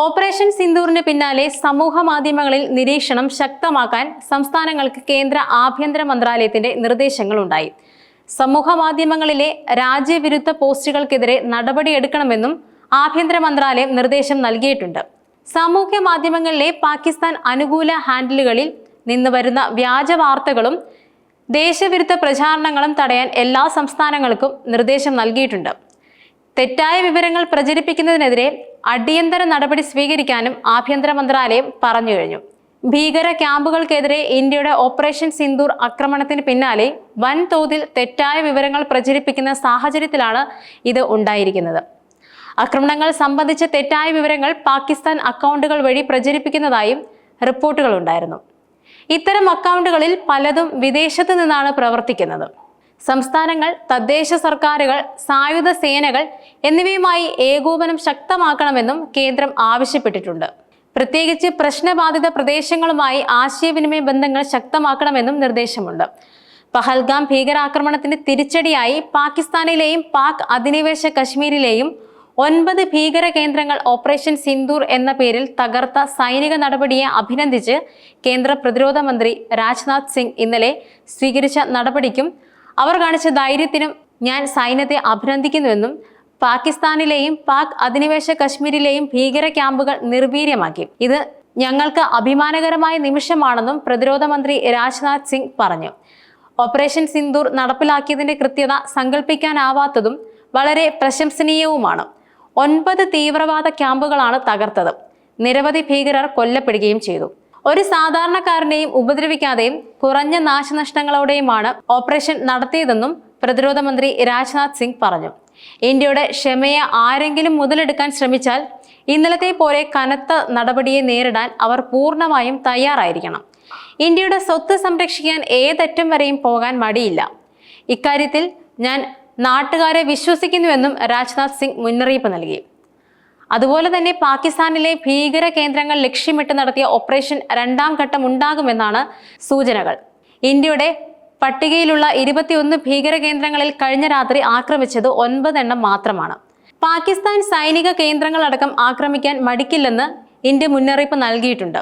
Operation സിന്ദൂറിന് പിന്നാലെ സമൂഹ മാധ്യമങ്ങളിൽ നിരീക്ഷണം ശക്തമാക്കാൻ സംസ്ഥാനങ്ങൾക്ക് കേന്ദ്ര ആഭ്യന്തര മന്ത്രാലയത്തിന്റെ നിർദ്ദേശങ്ങളുണ്ടായി. സമൂഹ മാധ്യമങ്ങളിലെ രാജ്യവിരുദ്ധ പോസ്റ്റുകൾക്കെതിരെ നടപടിയെടുക്കണമെന്നും ആഭ്യന്തര മന്ത്രാലയം നിർദ്ദേശം നൽകിയിട്ടുണ്ട്. സാമൂഹ്യ മാധ്യമങ്ങളിലെ പാകിസ്ഥാൻ അനുകൂല ഹാൻഡിലുകളിൽ നിന്ന് വരുന്ന വ്യാജ വാർത്തകളും ദേശവിരുദ്ധ പ്രചാരണങ്ങളും തടയാൻ എല്ലാ സംസ്ഥാനങ്ങൾക്കും നിർദ്ദേശം നൽകിയിട്ടുണ്ട്. തെറ്റായ വിവരങ്ങൾ പ്രചരിപ്പിക്കുന്നതിനെതിരെ അടിയന്തര നടപടി സ്വീകരിക്കാനും ആഭ്യന്തര മന്ത്രാലയം പറഞ്ഞു കഴിഞ്ഞു. ഭീകര ക്യാമ്പുകൾക്കെതിരെ ഇന്ത്യയുടെ ഓപ്പറേഷൻ സിന്ദൂർ ആക്രമണത്തിന് പിന്നാലെ വൻതോതിൽ തെറ്റായ വിവരങ്ങൾ പ്രചരിപ്പിക്കുന്ന സാഹചര്യത്തിലാണ് ഇത് ഉണ്ടായിരിക്കുന്നത്. ആക്രമണങ്ങൾ സംബന്ധിച്ച തെറ്റായ വിവരങ്ങൾ പാകിസ്ഥാൻ അക്കൗണ്ടുകൾ വഴി പ്രചരിപ്പിക്കുന്നതായും റിപ്പോർട്ടുകളുണ്ടായിരുന്നു. ഇത്തരം അക്കൗണ്ടുകളിൽ പലതും വിദേശത്ത് നിന്നാണ് പ്രവർത്തിക്കുന്നത്. സംസ്ഥാനങ്ങൾ തദ്ദേശ സർക്കാരുകൾ സായുധ സേനകൾ എന്നിവയുമായി ഏകോപനം ശക്തമാക്കണമെന്നും കേന്ദ്രം ആവശ്യപ്പെട്ടിട്ടുണ്ട്. പ്രത്യേകിച്ച് പ്രശ്നബാധിത പ്രദേശങ്ങളുമായി ആശയവിനിമയ ബന്ധങ്ങൾ ശക്തമാക്കണമെന്നും നിർദ്ദേശമുണ്ട്. പഹൽഗാം ഭീകരാക്രമണത്തിന് തിരിച്ചടിയായി പാകിസ്ഥാനിലെയും പാക് അധിനിവേശ കശ്മീരിലെയും ഒൻപത് ഭീകര കേന്ദ്രങ്ങൾ ഓപ്പറേഷൻ സിന്ദൂർ എന്ന പേരിൽ തകർത്ത സൈനിക നടപടിയെ അഭിനന്ദിച്ച് കേന്ദ്ര പ്രതിരോധ മന്ത്രി രാജ്നാഥ് സിംഗ് ഇന്നലെ സ്വീകരിച്ച നടപടിക്കും അവർ കാണിച്ച ധൈര്യത്തിനും ഞാൻ സൈന്യത്തെ അഭിനന്ദിക്കുന്നുവെന്നും പാകിസ്ഥാനിലെയും പാക് അധിനിവേശ കശ്മീരിലെയും ഭീകര ക്യാമ്പുകൾ നിർവീര്യമാക്കി. ഇത് ഞങ്ങൾക്ക് അഭിമാനകരമായ നിമിഷമാണെന്നും പ്രതിരോധ മന്ത്രി രാജ്നാഥ് സിംഗ് പറഞ്ഞു. ഓപ്പറേഷൻ സിന്ദൂർ നടപ്പിലാക്കിയതിന്റെ കൃത്യത സങ്കല്പിക്കാനാവാത്തതും വളരെ പ്രശംസനീയവുമാണ്. ഒൻപത് തീവ്രവാദ ക്യാമ്പുകളാണ് തകർത്തത്. നിരവധി ഭീകരർ കൊല്ലപ്പെടുകയും ചെയ്തു. ഒരു സാധാരണക്കാരനെയും ഉപദ്രവിക്കാതെയും കുറഞ്ഞ നാശനഷ്ടങ്ങളോടെയുമാണ് ഓപ്പറേഷൻ നടത്തിയതെന്നും പ്രതിരോധ മന്ത്രി രാജ്നാഥ് സിംഗ് പറഞ്ഞു. ഇന്ത്യയുടെ ക്ഷമയെ ആരെങ്കിലും മുതലെടുക്കാൻ ശ്രമിച്ചാൽ ഇന്നലത്തെ പോലെ കനത്ത നടപടിയെ നേരിടാൻ അവർ പൂർണമായും തയ്യാറായിരിക്കണം. ഇന്ത്യയുടെ സ്വത്ത് സംരക്ഷിക്കാൻ ഏതറ്റം വരെയും പോകാൻ മടിയില്ല. ഇക്കാര്യത്തിൽ ഞാൻ നാട്ടുകാരെ വിശ്വസിക്കുന്നുവെന്നും രാജ്നാഥ് സിംഗ് മുന്നറിയിപ്പ് നൽകി. അതുപോലെ തന്നെ പാകിസ്ഥാനിലെ ഭീകര കേന്ദ്രങ്ങൾ ലക്ഷ്യമിട്ട് നടത്തിയ ഓപ്പറേഷൻ രണ്ടാം ഘട്ടം ഉണ്ടാകുമെന്നാണ് സൂചനകൾ. ഇന്ത്യയുടെ പട്ടികയിലുള്ള ഇരുപത്തിയൊന്ന് ഭീകര കേന്ദ്രങ്ങളിൽ കഴിഞ്ഞ രാത്രി ആക്രമിച്ചത് ഒൻപതെണ്ണം മാത്രമാണ്. പാകിസ്ഥാൻ സൈനിക കേന്ദ്രങ്ങളടക്കം ആക്രമിക്കാൻ മടിക്കില്ലെന്ന് ഇന്ത്യ മുന്നറിയിപ്പ് നൽകിയിട്ടുണ്ട്.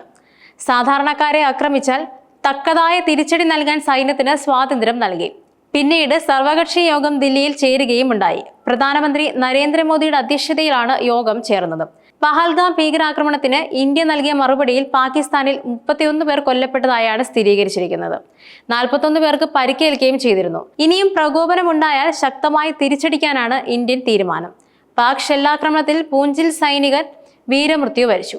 സാധാരണക്കാരെ ആക്രമിച്ചാൽ തക്കതായ തിരിച്ചടി നൽകാൻ സൈന്യത്തിന് സ്വാതന്ത്ര്യം നൽകി. പിന്നീട് സർവകക്ഷി യോഗം ദില്ലിയിൽ ചേരുകയും ഉണ്ടായി. പ്രധാനമന്ത്രി നരേന്ദ്രമോദിയുടെ അധ്യക്ഷതയിലാണ് യോഗം ചേർന്നത്. പഹൽഗാം ഭീകരാക്രമണത്തിന് ഇന്ത്യ നൽകിയ മറുപടിയിൽ പാകിസ്ഥാനിൽ മുപ്പത്തിയൊന്ന് പേർ കൊല്ലപ്പെട്ടതായാണ് സ്ഥിരീകരിച്ചിരിക്കുന്നത്. നാൽപ്പത്തൊന്ന് പേർക്ക് പരിക്കേൽക്കുകയും ചെയ്തിരുന്നു. ഇനിയും പ്രകോപനമുണ്ടായാൽ ശക്തമായി തിരിച്ചടിക്കാനാണ് ഇന്ത്യൻ തീരുമാനം. പാക് ഷെല്ലാക്രമണത്തിൽ പൂഞ്ചിൽ സൈനികർ വീരമൃത്യു വരിച്ചു.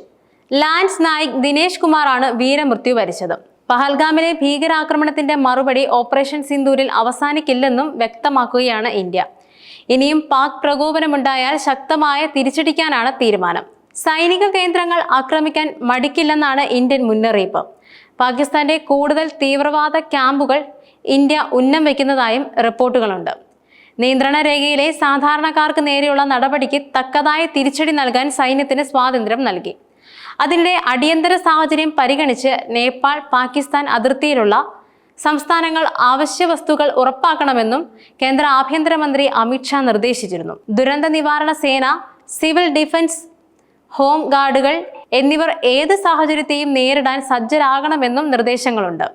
ലാൻസ് നായിക് ദിനേശ് കുമാറാണ് വീരമൃത്യു വരിച്ചത്. പഹൽഗാമിലെ ഭീകരാക്രമണത്തിന്റെ മറുപടി ഓപ്പറേഷൻ സിന്ദൂരിൽ അവസാനിക്കില്ലെന്നും വ്യക്തമാക്കുകയാണ് ഇന്ത്യ. ഇനിയും പാക് പ്രകോപനമുണ്ടായാൽ ശക്തമായ തിരിച്ചടിക്കാനാണ് തീരുമാനം. സൈനിക കേന്ദ്രങ്ങൾ ആക്രമിക്കാൻ മടിക്കില്ലെന്നാണ് ഇന്ത്യൻ മുന്നറിയിപ്പ്. പാകിസ്ഥാന്റെ കൂടുതൽ തീവ്രവാദ ക്യാമ്പുകൾ ഇന്ത്യ ഉന്നം വയ്ക്കുന്നതായും റിപ്പോർട്ടുകളുണ്ട്. നിയന്ത്രണ രേഖയിലെ സാധാരണക്കാർക്ക് നേരെയുള്ള നടപടിക്ക് തക്കതായ തിരിച്ചടി നൽകാൻ സൈന്യത്തിന് സ്വാതന്ത്ര്യം നൽകി. അതിനിടെ അടിയന്തര സാഹചര്യം പരിഗണിച്ച് നേപ്പാൾ പാകിസ്ഥാൻ അതിർത്തിയിലുള്ള സംസ്ഥാനങ്ങൾ അവശ്യ വസ്തുക്കൾ ഉറപ്പാക്കണമെന്നും കേന്ദ്ര ആഭ്യന്തരമന്ത്രി അമിത്ഷാ നിർദ്ദേശിച്ചിരുന്നു. ദുരന്ത നിവാരണ സേന സിവിൽ ഡിഫൻസ് ഹോം ഗാർഡുകൾ എന്നിവർ ഏത് സാഹചര്യത്തെയും നേരിടാൻ സജ്ജരാകണമെന്നും നിർദ്ദേശങ്ങളുണ്ട്.